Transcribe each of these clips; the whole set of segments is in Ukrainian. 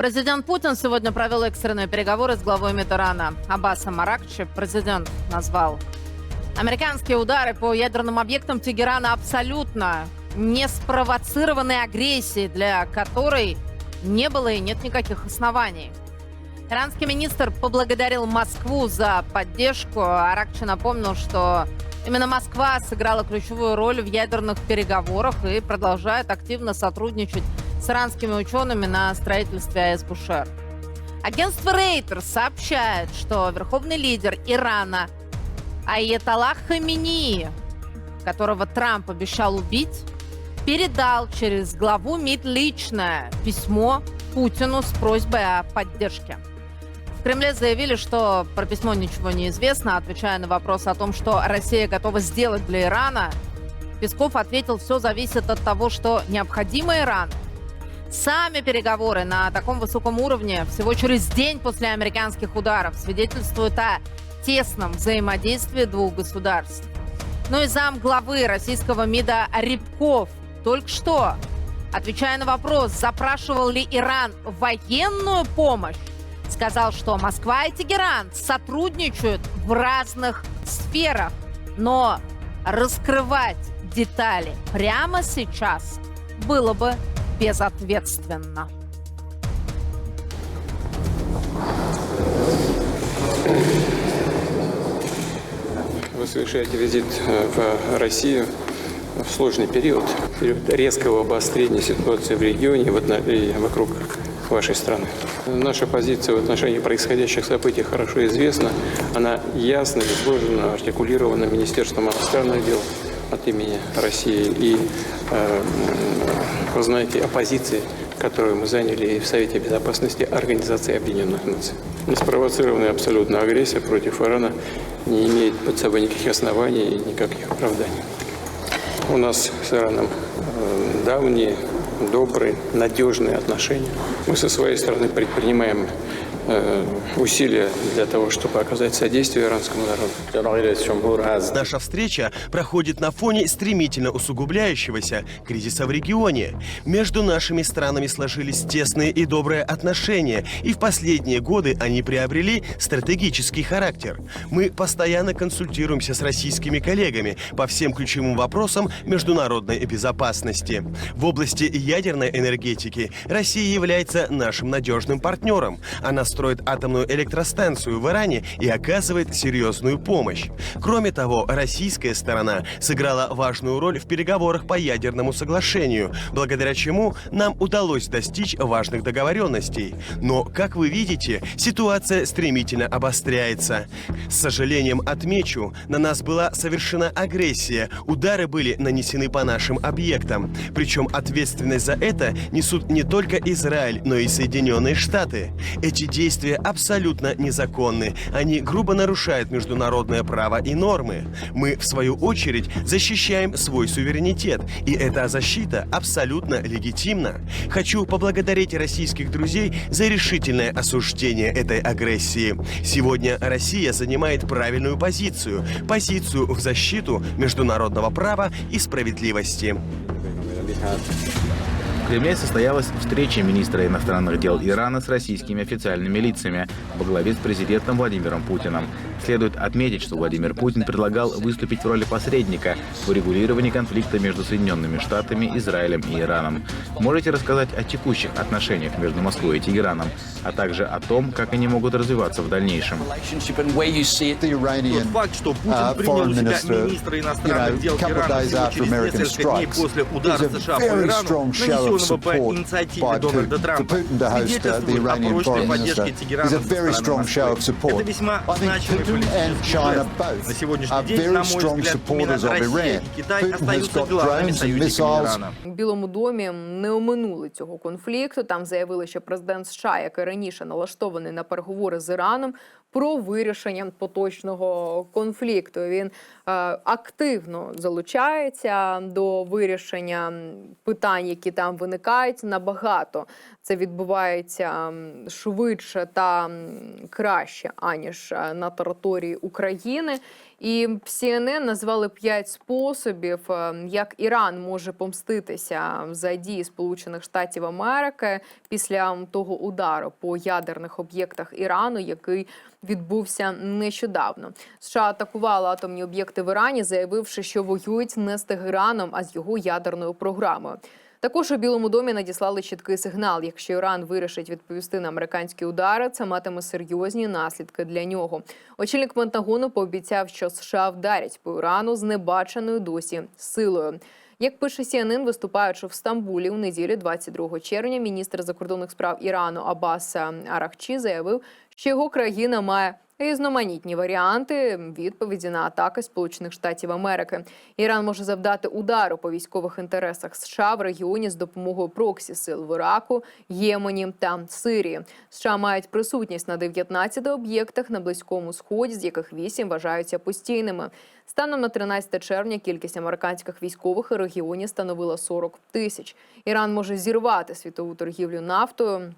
Президент Путин сегодня провел экстренные переговоры с главой МИД Ирана Аббасом Аракчи. Президент назвал американские удары по ядерным объектам Тегерана абсолютно не спровоцированной агрессией, для которой не было и нет никаких оснований. Иранский министр поблагодарил Москву за поддержку. Аракчи напомнил, что именно Москва сыграла ключевую роль в ядерных переговорах и продолжает активно сотрудничать с иранскими учеными на строительстве АЭС Бушер. Агентство Рейтер сообщает, что верховный лидер Ирана Айеталах Хамини, которого Трамп обещал убить, передал через главу МИД личное письмо Путину с просьбой о поддержке. В Кремле заявили, что про письмо ничего не известно, отвечая на вопрос о том, что Россия готова сделать для Ирана. Песков ответил, все зависит от того, что необходимо Ирану. Сами переговоры на таком высоком уровне всего через день после американских ударов свидетельствуют о тесном взаимодействии двух государств. Ну и зам главы российского МИДа Рябков только что, отвечая на вопрос, запрашивал ли Иран военную помощь, сказал, что Москва и Тегеран сотрудничают в разных сферах, но раскрывать детали прямо сейчас было бы безответственно. Вы совершаете визит э, в Россию в сложный период, период резкого обострения ситуации в регионе и вокруг вашей страны. Наша позиция в отношении происходящих событий хорошо известна. Она ясно изложена, артикулирована Министерством иностранных дел от имени России. И э, вы знаете о позиции, которую мы заняли в Совете Безопасности Организации Объединенных Наций. Неспровоцированная абсолютно агрессия против Ирана не имеет под собой никаких оснований и никаких оправданий. У нас с Ираном э, давние, добрые, надежные отношения. Мы со своей стороны предпринимаем Э, усилия для того, чтобы оказать содействие иранскому народу. Наша встреча проходит на фоне стремительно усугубляющегося кризиса в регионе. Между нашими странами сложились тесные и добрые отношения, и в последние годы они приобрели стратегический характер. Мы постоянно консультируемся с российскими коллегами по всем ключевым вопросам международной безопасности. В области ядерной энергетики Россия является нашим надежным партнером. Она строит атомную электростанцию в Иране и оказывает серьезную помощь. Кроме того, российская сторона сыграла важную роль в переговорах по ядерному соглашению, благодаря чему нам удалось достичь важных договоренностей. Но, как вы видите, ситуация стремительно обостряется. С сожалением отмечу, на нас была совершена агрессия, удары были нанесены по нашим объектам. Причем ответственность за это несут не только Израиль, но и Соединенные Штаты. Эти действия абсолютно незаконны. Они грубо нарушают международное право и нормы. Мы, в свою очередь, защищаем свой суверенитет, и эта защита абсолютно легитимна. Хочу поблагодарить российских друзей за решительное осуждение этой агрессии. Сегодня Россия занимает правильную позицию, позицию в защиту международного права и справедливости. В Кремле состоялась встреча министра иностранных дел Ирана с российскими официальными лицами во главе с президентом Владимиром Путиным. Следует отметить, что Владимир Путин предлагал выступить в роли посредника в урегулировании конфликта между Соединенными Штатами, Израилем и Ираном. Можете рассказать о текущих отношениях между Москвой и Тегераном, а также о том, как они могут развиваться в дальнейшем. Тот факт, что Путин uh, принял у себя министра иностранных дел Ирана через несколько дней после удара США по Ирану, strong show of нанесенного по support инициативе by Дональда Putin, Трампа, for Putin to host uh, the свидетельствует о Iranian прочной foreign поддержке minister Тегерана is a со very стороны strong show of Москвы. support. Это весьма I think значимый Putin and политический China жест. both На сегодняшний are день, very на мой strong взгляд, именно supporters of Россия Iran. и Китай Putin has остаются got главными drones and союзниками missiles. Ирана. В Білому домі не оминули цього конфлікту. Там заявили, що президент США, який раніше налаштований на переговори з Іраном, про вирішення поточного конфлікту. Він е, активно залучається до вирішення питань, які там виникають набагато. Це відбувається швидше та краще аніж е, на території України. І CNN назвали п'ять способів, е, як Іран може помститися за дії Сполучених Штатів Америки після того удару по ядерних об'єктах Ірану, який відбувся нещодавно. США атакували атомні об'єкти в Ірані, заявивши, що воюють не з Тегераном, а з його ядерною програмою. Також у Білому домі надіслали чіткий сигнал. Якщо Іран вирішить відповісти на американські удари, це матиме серйозні наслідки для нього. Очільник Пентагону пообіцяв, що США вдарять по Ірану з небаченою досі силою. Як пише CNN, виступаючи в Стамбулі у неділю 22 червня, міністр закордонних справ Ірану Аббас Арахчі заявив, що його країна має різноманітні варіанти відповіді на атаки Сполучених Штатів Америки. Іран може завдати удару по військових інтересах США в регіоні з допомогою проксі сил в Іраку, Ємені та Сирії. США мають присутність на 19 об'єктах на близькому сході, з яких 8 вважаються постійними. Станом на 13 червня кількість американських військових у регіоні становила 40 тисяч. Іран може зірвати світову торгівлю нафтою.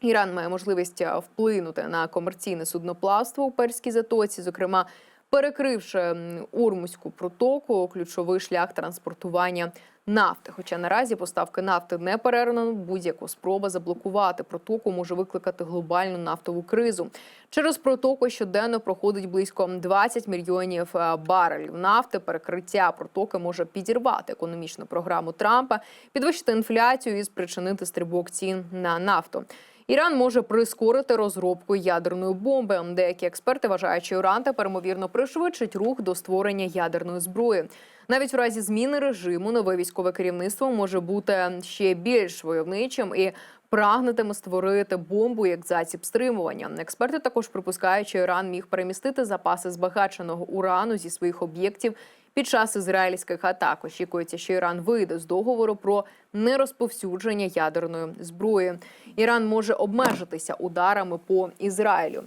Іран має можливість е, вплинути на комерційне судноплавство у Перській затоці, зокрема перекривши м, Урмузьку протоку, ключовий шлях транспортування нафти. Хоча наразі поставки нафти не перервано, будь-яка спроба заблокувати протоку може викликати глобальну нафтову кризу. Через протоку щоденно проходить близько 20 мільйонів е, барелів нафти. Перекриття протоки може підірвати економічну програму Трампа, підвищити інфляцію і спричинити стрибок цін на нафту. Іран може прискорити розробку ядерної бомби. Деякі експерти вважають, що Іран тепер ймовірно пришвидшить рух до створення ядерної зброї. Навіть в разі зміни режиму нове військове керівництво може бути ще більш войовничим і прагнутиме створити бомбу як засіб стримування. Експерти також припускають, що Іран міг перемістити запаси збагаченого урану зі своїх об'єктів під час ізраїльських атак. Очікується, що Іран вийде з договору про нерозповсюдження ядерної зброї. Іран може обмежитися ударами по Ізраїлю.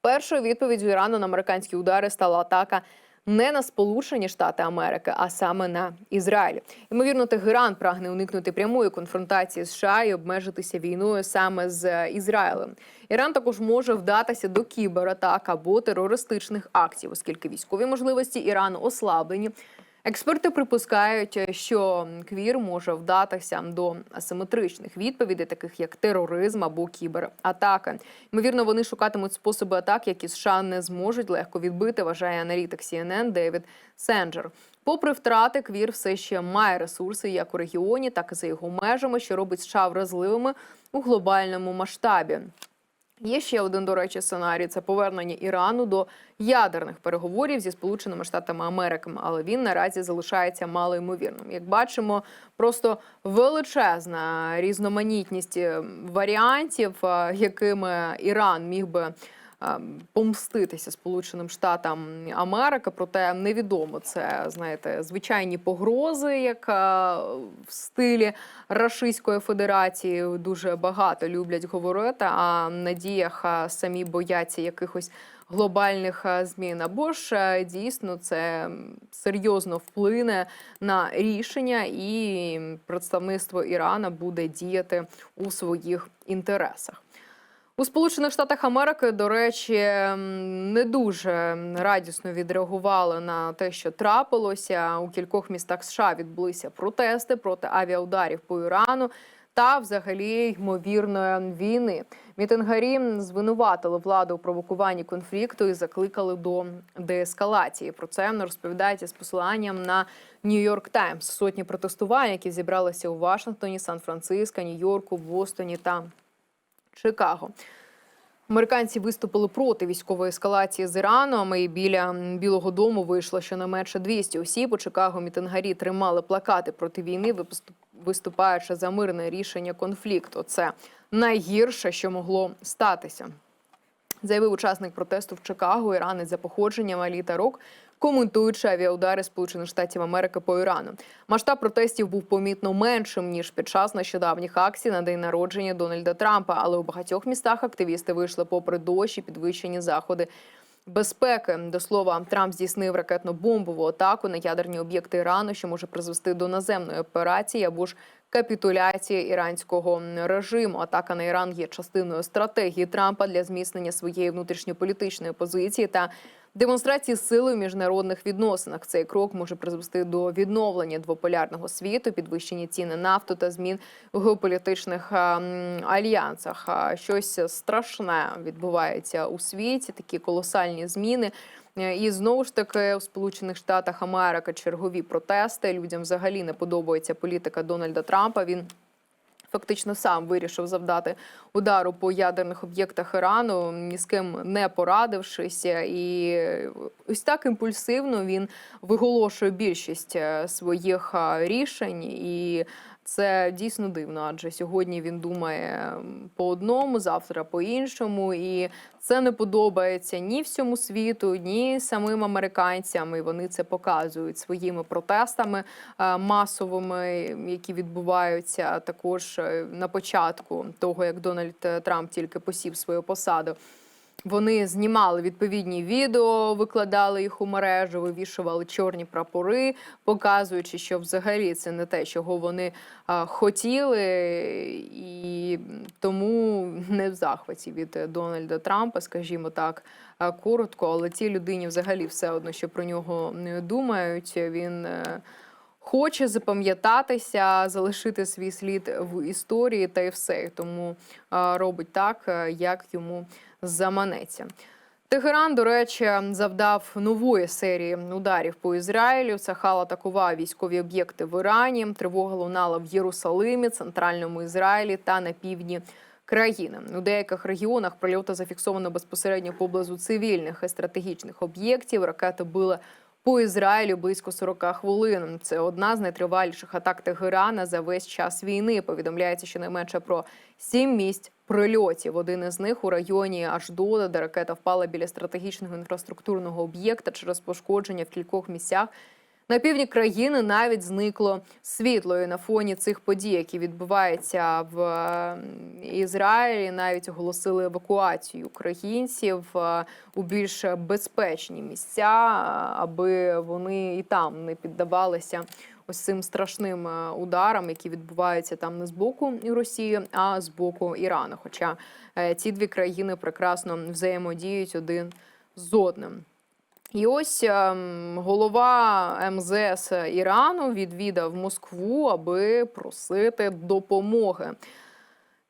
Першою відповіддю Ірану на американські удари стала атака не на Сполучені Штати Америки, а саме на Ізраїль. Ймовірно, Тегеран прагне уникнути прямої конфронтації з США і обмежитися війною саме з Ізраїлем. Іран також може вдатися до кібератак або терористичних актів, оскільки військові можливості Ірану ослаблені. Експерти припускають, що квір може вдатися до асиметричних відповідей, таких як тероризм або кібератака. Ймовірно, вони шукатимуть способи атак, які США не зможуть легко відбити, вважає аналітик CNN Девід Сенджер. Попри втрати, квір все ще має ресурси як у регіоні, так і за його межами, що робить США вразливими у глобальному масштабі. Є ще один, до речі, сценарій це повернення Ірану до ядерних переговорів зі Сполученими Штатами Америки, але він наразі залишається малоймовірним. Як бачимо, просто величезна різноманітність е, варіантів, е, якими Іран міг би помститися Сполученим Штатам Америки, проте невідомо це знаєте звичайні погрози, як е, в стилі Рашистської Федерації дуже багато люблять говорити. А на діях е, самі бояться якихось глобальних е, змін. Або ж дійсно це серйозно вплине на рішення, і представництво Ірана буде діяти у своїх інтересах. У Сполучених Штатах Америки, до речі, не дуже радісно відреагували на те, що трапилося. У кількох містах США відбулися протести проти авіаударів по Ірану та, взагалі, ймовірної війни. Мітингарі звинуватили владу у провокуванні конфлікту і закликали до деескалації. Про це розповідається з посиланням на Нью-Йорк Таймс. Сотні протестувань, які зібралися у Вашингтоні, Сан-Франциско, Нью-Йорку, Бостоні та Чикаго. Американці виступили проти військової ескалації з Іраном. І біля Білого Дому вийшло щонайменше 200 осіб. У Чикаго мітингарі тримали плакати проти війни, виступаючи за мирне рішення конфлікту. Це найгірше, що могло статися. Заявив учасник протесту в Чикаго, іранець за походженням Алі Тарок, коментуючи авіаудари Сполучених Штатів Америки по Ірану. Масштаб протестів був помітно меншим ніж під час нещодавніх акцій на день народження Дональда Трампа. Але у багатьох містах активісти вийшли попри дощ і підвищені заходи. Безпеки до слова, Трамп здійснив ракетно-бомбову атаку на ядерні об'єкти Ірану, що може призвести до наземної операції або ж капітуляції іранського режиму. Атака на Іран є частиною стратегії Трампа для зміцнення своєї внутрішньополітичної позиції та демонстрації сили в міжнародних відносинах. Цей крок може призвести до відновлення двополярного світу, підвищення ціни нафту та змін у геополітичних альянсах. Щось страшне відбувається у світі. Такі колосальні зміни. Е, І знову ж таки у Сполучених Штатах Америки чергові протести. Людям взагалі не подобається політика Дональда Трампа. Він фактично сам вирішив завдати удару по ядерних об'єктах Ірану, ні з ким не порадившися, і ось так імпульсивно він виголошує більшість е, своїх рішень і. Це дійсно дивно, адже сьогодні він думає по одному, завтра по іншому, і це не подобається ні всьому світу, ні самим американцям. І вони це показують своїми протестами е, масовими, які відбуваються також е, на початку того, як Дональд е, Трамп тільки посів свою посаду. Вони знімали відповідні відео, викладали їх у мережу, вивішували чорні прапори, показуючи, що взагалі це не те, чого вони а, хотіли, і тому не в захваті від Дональда Трампа, скажімо так, коротко. Але цій людині взагалі все одно, що про нього не думають. Він е, хоче запам'ятатися, залишити свій слід в історії та й все. Тому робить так, е, як йому заманеться. Тегеран, до речі, завдав нової серії ударів по Ізраїлю. Сахал атакував військові об'єкти в Ірані. Тривога лунала в Єрусалимі, центральному Ізраїлі та на півдні країни. У деяких регіонах прильоти зафіксовано безпосередньо поблизу цивільних і стратегічних об'єктів. Ракети били по Ізраїлю близько 40 хвилин. Це одна з найтриваліших атак Тегерана за весь час війни. Повідомляється щонайменше про сім місць прильотів. Один із них у районі Аждода, де ракета впала біля стратегічного інфраструктурного об'єкта через пошкодження в кількох місцях. На півдні країни навіть зникло світло. І на фоні цих подій, які відбуваються в е, Ізраїлі, навіть оголосили евакуацію українців е, у більш безпечні місця, е, аби вони і там не піддавалися ось цим страшним ударам, які відбуваються там не з боку Росії, а з боку Ірану. Хоча ці дві країни прекрасно взаємодіють один з одним. І ось ем, голова МЗС Ірану відвідав Москву, аби просити допомоги.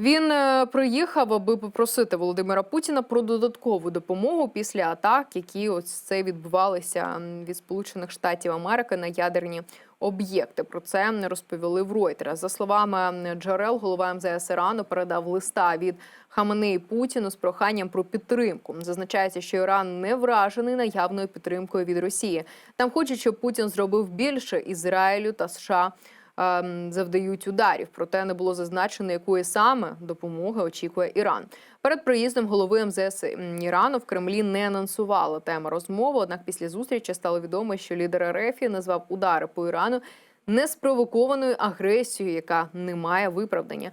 Він е, приїхав, аби попросити Володимира Путіна про додаткову допомогу після атак, які ось це відбувалися від Сполучених Штатів Америки на ядерні об'єкти. Про це не розповіли в Ройтера. За словами джерел, голова МЗС Ірану передав листа від Хаменеї Путіну з проханням про підтримку. Зазначається, що Іран не вражений наявною підтримкою від Росії. Там хочуть, щоб Путін зробив більше Ізраїлю та США. Ем, Завдають ударів, проте не було зазначено, якої саме допомоги очікує Іран. Перед приїздом голови МЗС Ірану в Кремлі не анонсували тему розмови. Однак після зустрічі стало відомо, що лідер РФ назвав удари по Ірану неспровокованою агресією, яка не має виправдання.